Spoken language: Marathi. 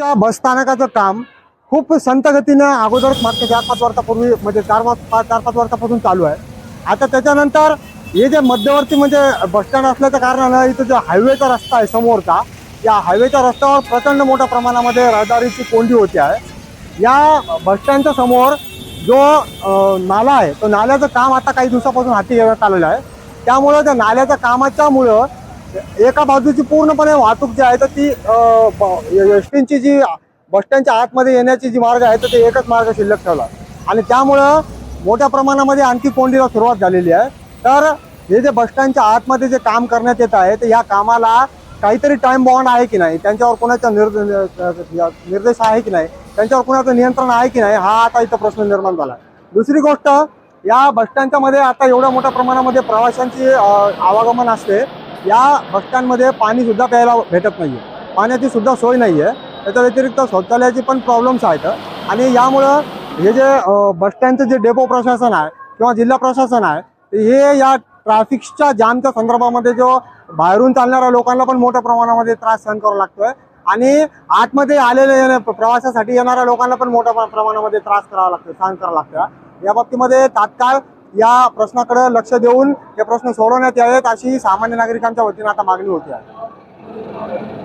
च्या बस स्थानकाचं काम खूप संतगतीनं अगोदर अगोदरच मागच्या चार पाच वर्षापूर्वी म्हणजे चार पाच पाच चार पाच वर्षापासून चालू आहे. आता त्याच्यानंतर हे जे मध्यवर्ती म्हणजे बसस्टँड असल्याच्या कारणानं इथं जो हायवेचा रस्ता आहे समोरचा या हायवेच्या रस्त्यावर प्रचंड मोठ्या प्रमाणामध्ये रहदारीची कोंडी होती आहे. या बस स्टँडच्या समोर जो नाला आहे तो नाल्याचं काम आता काही दिवसापासून हाती घेण्यात आलेलं आहे. त्यामुळं त्या नाल्याच्या कामाच्यामुळं एका बाजूची पूर्णपणे वाहतूक जी आहे तर ती एस टीची जी बस स्टँडच्या आतमध्ये येण्याची जी मार्ग आहे तर ते एकच मार्ग शिल्लक ठेवला. आणि त्यामुळं मोठ्या प्रमाणामध्ये आणखी कोंडीला सुरुवात झालेली आहे. तर हे जे बस स्टँडच्या आतमध्ये जे काम करण्यात येत आहे तर या कामाला काहीतरी टाईम बॉन्ड आहे की नाही? त्यांच्यावर कोणाचा निर्द निर्देश आहे की नाही? त्यांच्यावर कोणाचं नियंत्रण आहे की नाही? हा आता इथं प्रश्न निर्माण झाला दुसरी गोष्ट या बस स्टँडच्या मध्ये आता एवढ्या मोठ्या प्रमाणामध्ये प्रवाशांची आवागमन असते. या बस स्टँडमध्ये प्यायला भेटत आहे पाण्याची सुद्धा सोय नाही आहे त्याच्या व्यतिरिक्त शौचालयाची पण प्रॉब्लेम्स आहेत. आणि यामुळं हे जे बसस्टँडचं बस स्टँडचं जे डेपो प्रशासन आहे किंवा जिल्हा प्रशासन आहे हे या ट्रॅफिकच्या जामच्या संदर्भामध्ये जो बाहेरून चालणाऱ्या लोकांना पण मोठ्या प्रमाणामध्ये त्रास सहन करावा लागतोय. आणि आतमध्ये आलेले प्रवासासाठी येणाऱ्या लोकांना पण मोठ्या प्रमाणामध्ये त्रास करावा लागतो सहन करावा लागतो या बाबतीमध्ये तात्काळ या प्रश्नाकडे लक्ष देऊन हे प्रश्न सोडवण्यात यावेत अशी सामान्य नागरिकांच्या वतीनं आता मागणी होती आहे.